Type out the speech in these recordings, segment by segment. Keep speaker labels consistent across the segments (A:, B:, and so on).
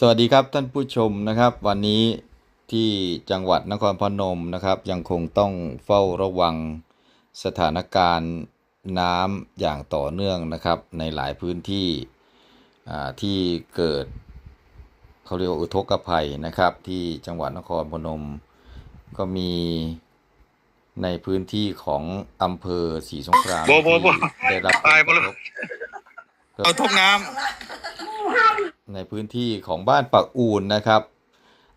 A: สวัสดีครับท่านผู้ชมนะครับ วันนี้ที่จังหวัดนครพนมนะครับ ยังคงต้องเฝ้าระวังสถานการณ์น้ำอย่างต่อเนื่องนะครับ ในหลายพื้นที่อ่าที่เกิดเขาเรียกว่าอุทกภัยนะครับ ที่จังหวัดนครพนม ก็มีในพื้นที่ของอำเภอศรีสงคราม
B: โบโบโบ
A: ที่ได้รับผล
B: ตาย
A: ก
B: หมด
A: ระ
B: เลย
A: ทบ
B: เอาทุกน้
A: ในพื้นที่ของบ้านปักอูนนะครับ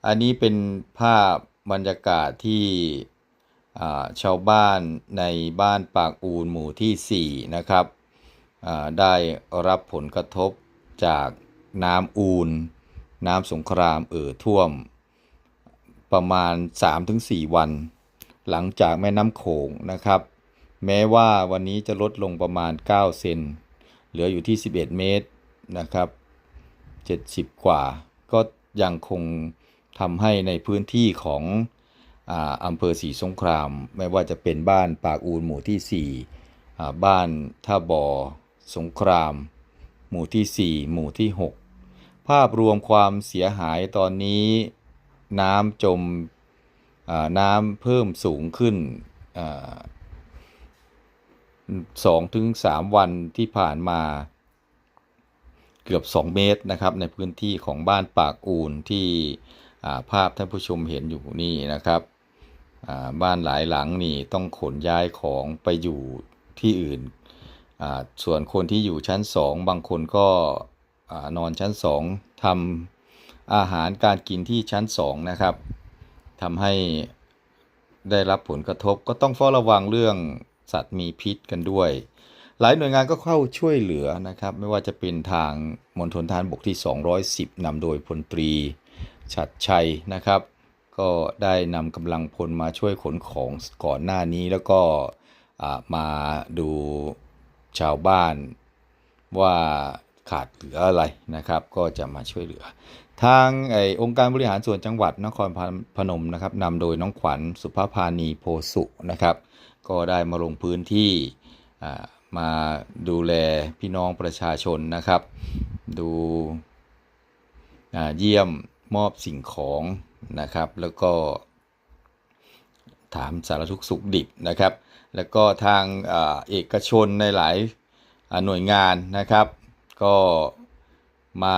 A: อันนี้เป็นภาพบรรยากาศที่ชาวบ้านในบ้านปากอูนหมู่ที่ 4 นะครับ ได้รับผลกระทบจากน้ำอูน น้ำสงครามเอ่อท่วม ประมาณ 3-4 วัน หลังจากแม่น้ำโขงนะครับ แม้ว่าวันนี้จะลดลงประมาณ 9 เซน เหลืออยู่ที่ 11 เมตรนะครับ 70 กว่า ก็ยังคงทำให้ในพื้นที่ของอำเภอศรีสงคราม ไม่ว่าจะเป็นบ้านปากอูนหมู่ที่4อ่บ้านท่าบอสงคราม หมู่ที่ 4 หมู่ที่ 6 ภาพรวมความเสียหายตอนนี้น้ำจมน้ำเพิ่มสูงขึ้นสองถึงสามวันที่ผ่านมา เกือบ 2 เมตรนะครับ ในพื้นที่ของบ้านปากอูนที่าภาพท่านผู้ชมเห็นอยู่นี่นะครับบ้านหลายหลังนี่ต้องขนย้ายของไปอยู่ที่อื่น ส่วนคนที่อยู่ชั้น 2 บางคนก็นอนชั้น 2ทำอาหารการกินที่ชั้น 2 นะครับทำให้ได้รับผลกระทบก็ต้องเฝ้าระวังเรื่องสัตว์มีพิษกันด้วย หลายหน่วยงานก็เข้าช่วยเหลือนะครับ ไม่ว่าจะเป็นทางมณฑลทหารบกที่ 210นำโดยพลตรีฉัดชัยนะครับ ก็ได้นำกำลังพลมาช่วยขนของก่อนหน้านี้แล้วก็มาดูชาวบ้านว่าขาดเหลืออะไรนะครับ ก็จะมาช่วยเหลือ ทางไอองค์การบริหารส่วนจังหวัดนครพนมนะครับนำโดยน้องขวัญสุภาพานีโพสุนะครับ ก็ได้มาลงพื้นที่ มาดูแลพี่น้องประชาชนนะครับ ดูเยี่ยมมอบสิ่งของนะครับ แล้วก็ถามสารทุกสุขดิบนะครับ แล้วก็ทางอเอกชนในหลายหน่วยงานนะครับ ก็มา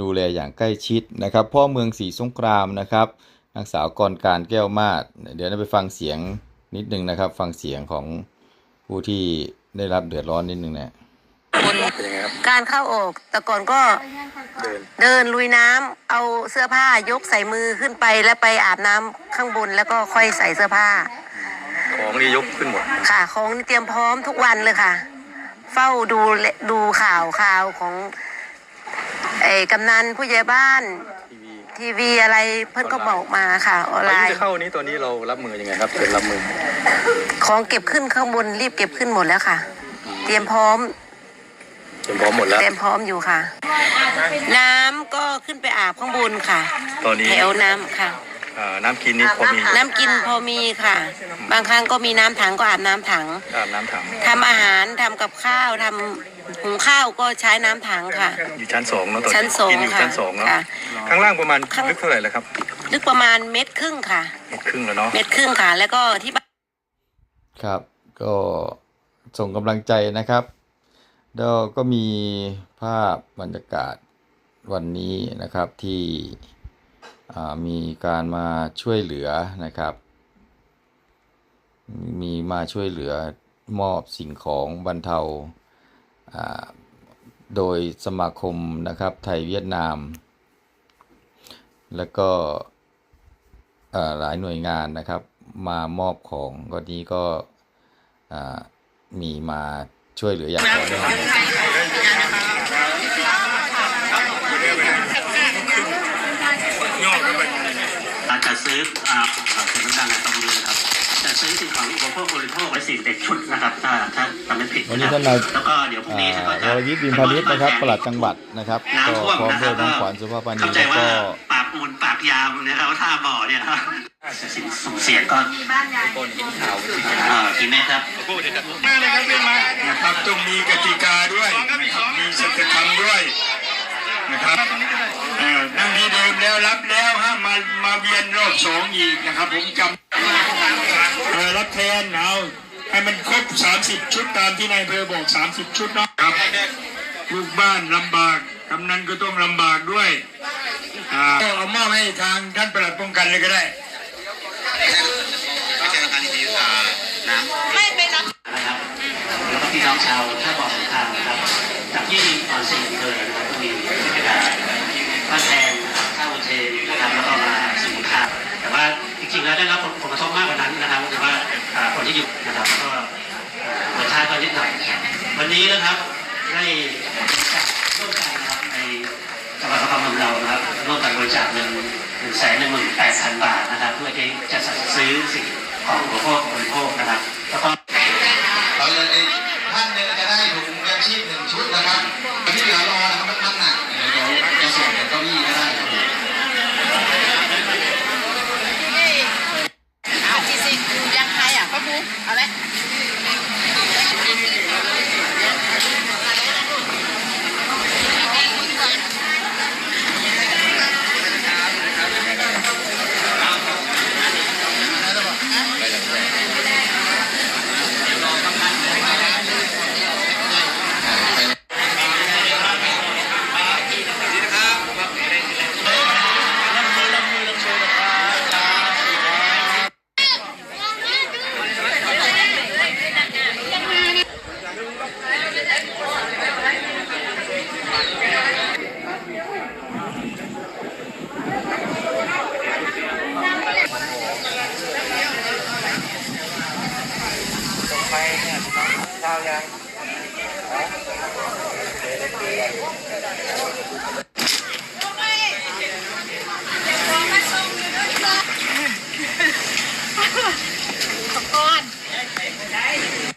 A: ดูแลอย่างใกล้ชิดนะครับพ่อเมืองศรีสงครามนะครับนางสาวกรการแก้วมาศเดี๋ยวเราไปฟังเสียงนิดนึงนะครับ ฟังเสียงของผู้ที่ ได้รับเดือดร้อนนิดนึงนะ
C: คนำ
B: เป็นยังไงครับ
C: การเข้าออก แต่ก่อนก็
B: เดิน
C: เดินลุยน้ำเอาเสื้อผ้ายกใส่มือขึ้นไปแล้วไปอาบน้ำข้างบนแล้วก็ค่อยใส่เสื้อผ้า
B: ของนี่ยกขึ้นหมด
C: ค่ะ ของนี่เตรียมพร้อมทุกวันเลยค่ะ เฝ้าดูและดูข่าวข่าวของไอ้กำนันผู้ใหญ่บ้าน
B: ทีวี
C: ทีวีอะไรเพื่อนก็บอกมาค่ะออน
B: พา
C: ไล
B: ยุ
C: น์
B: จะเข้านี้ตอนนี้เรารับมือยังไงครับเตรียมรับมือ
C: ของเก็บขึ้นข้างบนรีบเก็บขึ้นหมดแล้วค่ะ เตรียมพร้อม
B: เตรียมพร้อมหมดแล้ว
C: เตรียมพร้อมอยู่ค่ะ น้ำก็ขึ้นไปอาบข้างบนค่ะ
B: ตอนนี้
C: แถวน้ำค่ะ
B: อ่าน้ำกินนี่พอมี
C: น้ำกินพอมีค่ะ บางครั้งก็มีน้ำถังก็อาบน้ำถัง
B: อาบน้ำถัง
C: ทำอาหารทำกับข้าวทำ หุงข้าวก็ใช้น้ำถังค่ะ
B: อยู่ชั้นสองเนาะตอน
C: ชั้นสอง
B: กินอยู่
C: ค่ะ
B: ชั้นสองเนาะ
C: ค่ะ
B: ข้างล่างประมาณ
C: ข้าง
B: ลึกเท่าไหร่แล้วครับ
C: ลึกประมาณเม็ดครึ่งค่ะ
B: เมตรครึ่งแล้วเนาะ
C: เม็ดครึ่งค่ะ แล้วก็ที่บ้าน
A: ครับ ก็ส่งกำลังใจนะครับแล้วก็มีภาพบรรยากาศวันนี้นะครับที่อ่ามีการมาช่วยเหลือนะครับ มีมาช่วยเหลือมอบสิ่งของบรรเทาอ่า โดยสมาคมนะครับไทยเวียดนาม แล้วก็เอ่อหลายหน่วยงานนะครับมามอบของก็นี้ก็อ่ามีมาช่วยเหลืออย่างต่อเนื่อง
D: การจัดซื้ออ่าสำนักงานตำรวจนะครับจัด ซื้อสิ่งของอุปโภคบริโภคไว้สี่เด็กชุดนะครับถ้าถ้าจำไม่ผิด
A: วันนี้ะ
D: ค
A: ท่า
D: รับ
A: นนาย
D: แล้วก็เดี๋ยวพรุ่งนี้ท่านก็
A: อ่า
D: จะ
A: วรวิทย์บินพาณิชย์นะครับปลัดจังหวัดนะครับก็
D: น้ำท่วม
A: พร้อม
D: นะค
A: ด้
D: รั
A: ว
D: บ
A: ยน้องขวัญสุภาพานี
D: เข้าใจ
A: แล้ว
D: ว่า
A: ก็
D: ปากมูลปากยามนะครับท่าบ่อเนี่ยนะครับสุ่มเสียงก็เอ่อกี่เมตรครับ
B: มาเลยครับเรียนมา
E: นะครับต้องมีกติกาด้วยมีสัจธรรมด้วยนะครับเอ่อนั่งดีมาเวียนรอบสองอีกนะครับ ผมจำเออ รับแทนเอาให้มันครบ 30 ชุดตามที่นายอำเภอบอก 30 ชุดเนาะครับลูกบ้านลำบากกำนันก็ต้องลำบากด้วยอ่าก็เอามอบให้ทางท่านประหลัดป้องกันเลยก็ได้
D: นะครับแล้วก็พี่น้องชาวท่าบ่อสงครามนะครับจากที่ตอนสี่อำเภอนะครับก็มีบ้านแพงนะครับท่าอุเทนนะครับแล้วก็มาสมุทรสาครแต่ว่าจริงๆ แล้วได้รับผลกระทบมากกว่านั้นนะครับก็คือว่าคนที่อยู่นะครับก็รสชาติก็นิดหน่อยวันนี้นะครับได้ร่วมกันนะครับในจังหวัดนครพนมเรานะครับร่วมกันบริจาคเงินหนึ่งแสนหนึ่งหมื่นแปดพันบาทนะครับ เพื่อที่จะจัดซื้อสิ่งของอุปโภคบริโภคนะครับแล้วก็
F: เราจะได้ท่านหนึ่งจะได้ถุงยางชีพหนึ่งชุดนะครับที่เหลือรอนะครับมันมันหนักเดี๋ยวจะส่งเก้าอี้ก็ได้ครับผม
G: เอาที่สิยังใครอะป้าบุ๊เอาเลยาวยัง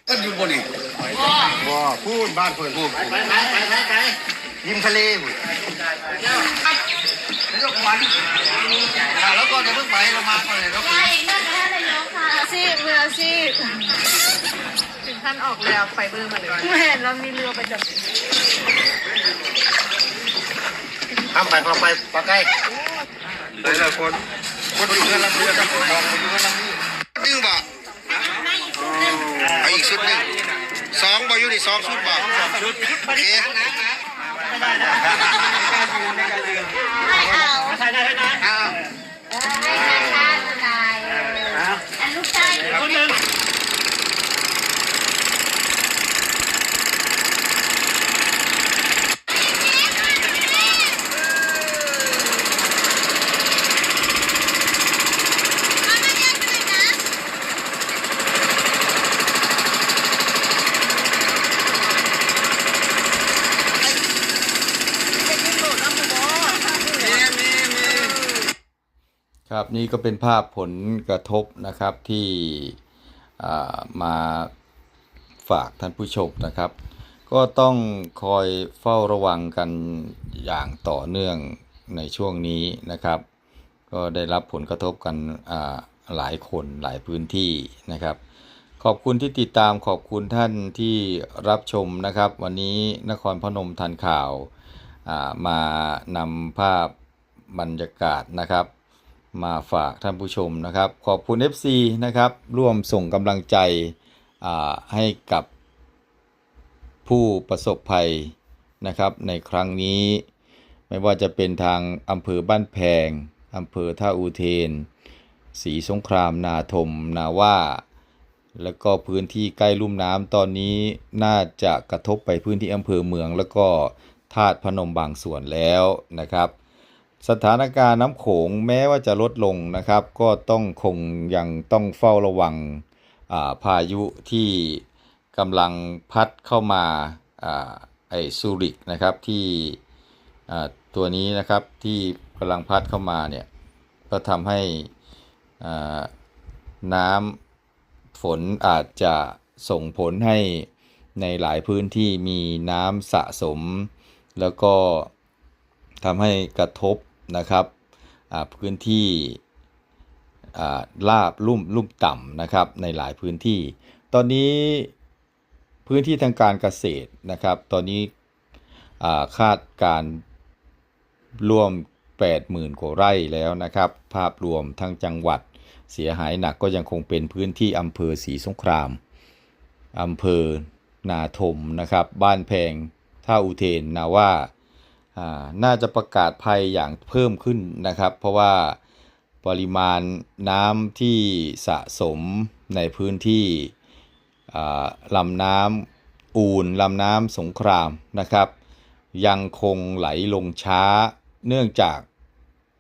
F: ก็อยู่บนอีก
E: ว้าพูดบ้านเพื่อนพูด
G: ไปไปไปไป
E: ยิมทะเลพูด
F: แล้วก็จะเพิ่งไปเรามาก่อนเลยครับ
G: ซีเรือซีถึง ท่านออกเรือไปเรือมาเลยไม่เห็นเรามีเรือไปจับ
E: ห้ามไปพอไปปลาใกล้เลยละคนคนอยู่กันลำเรือครับมองคนอยู่กันลำเรือ
F: ดึงบ่เอาอีกชุดหนึ่งสองบ่อยู่ในสองชุดบ่ชุดโอเค
G: ไม่เอาใช่ได้ได้ได้อันลูกชาย
D: คนหนึ่งั
A: บนี่ก็เป็นภาพผลกระทบนะครับที่มาฝากท่านผู้ชมนะครับ ก็ต้องคอยเฝ้าระวังกันอย่างต่อเนื่องในช่วงนี้นะครับ ก็ได้รับผลกระทบกันหลายคนหลายพื้นที่นะครับ ขอบคุณที่ติดตามขอบคุณท่านที่รับชมนะครับ วันนี้นครพนมทันข่าวมานำภาพบรรยากาศนะครับ มาฝากท่านผู้ชมนะครับ ขอบคุณ FC นะครับ ร่วมส่งกำลังใจให้กับผู้ประสบภัยนะครับ ในครั้งนี้ ไม่ว่าจะเป็นทางอำเภอบ้านแพงอำเภอท่าอูเทนศรีสงครามนาทมนาว่า แล้วก็พื้นที่ใกล้ลุ่มน้ำตอนนี้น่าจะกระทบไปพื้นที่อำเภอเมือง แล้วก็ธาตุพนมบางส่วนแล้วนะครับ สถานการณ์น้ำโขงแม้ว่าจะลดลงนะครับ ก็ต้องคงยังต้องเฝ้าระวังาพายุที่กำลังพัดเข้ามาอาไอซูริกนะครับที่ตัวนี้นะครับที่กำลังพัดเข้ามาเนี่ยก็ทำให้น้ำฝนอาจจะส่งผลให้ในหลายพื้นที่มีน้ำสะสม แล้วก็ทำให้กระทบ นะครับพื้นที่ลาบลุ่มลุ่มต่ำนะครับในหลายพื้นที่ ตอนนี้พื้นที่ทางการเกษตรนะครับ ตอนนี้คาดการร่วม 80,000กว่าไร่แล้วนะครับ ภาพรวมทั้งจังหวัดเสียหายหนักก็ยังคงเป็นพื้นที่อำเภอศรีสงครามอำเภอนาทมนะครับ บ้านแพงท่าอุเทน นาว่า น่าจะประกาศภัยอย่างเพิ่มขึ้นนะครับ เพราะว่าปริมาณน้ำที่สะสมในพื้นที่ลำน้ำอูนลำน้ำสงครามนะครับ ยังคงไหลลงช้า เนื่องจาก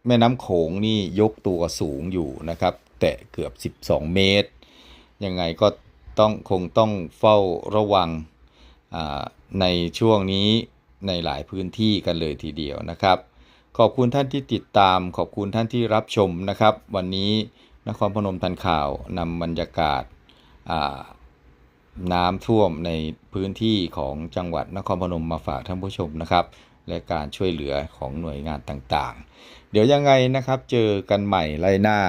A: แม่น้ำโขงนี่ยกตัวสูงอยู่นะครับ แตะเกือบ 12 เมตร ยังไงก็ต้องคงต้องเฝ้าระวังในช่วงนี้ ในหลายพื้นที่กันเลยทีเดียวนะครับ ขอบคุณท่านที่ติดตาม ขอบคุณท่านที่รับชมนะครับ วันนี้นครพนมทันข่าวนำบรรยากาศาน้ำท่วมในพื้นที่ของจังหวัดนครพนมมาฝากท่านผู้ชมนะครับ และการช่วยเหลือของหน่วยงานต่างๆ เดี๋ยวยังไงนะครับเจอกันใหม่ไล่หน้า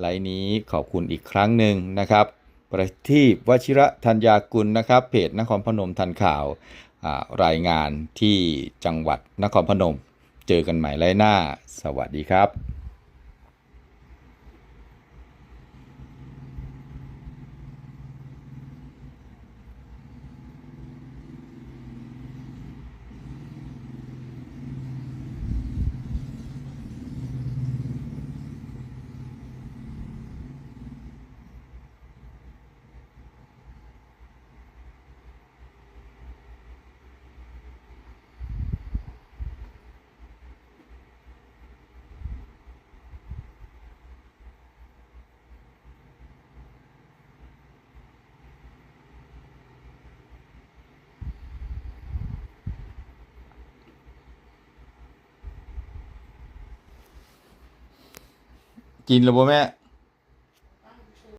A: ไลน์นี้ขอบคุณอีกครั้งหนึ่งนะครับ ประทีปวชิระธัญญากุลนะครับ เพจนครพนมทันข่าว รายงานที่จังหวัดนครพนม เจอกันใหม่ไรหน้า สวัสดีครับ กินแล้วบ่แม่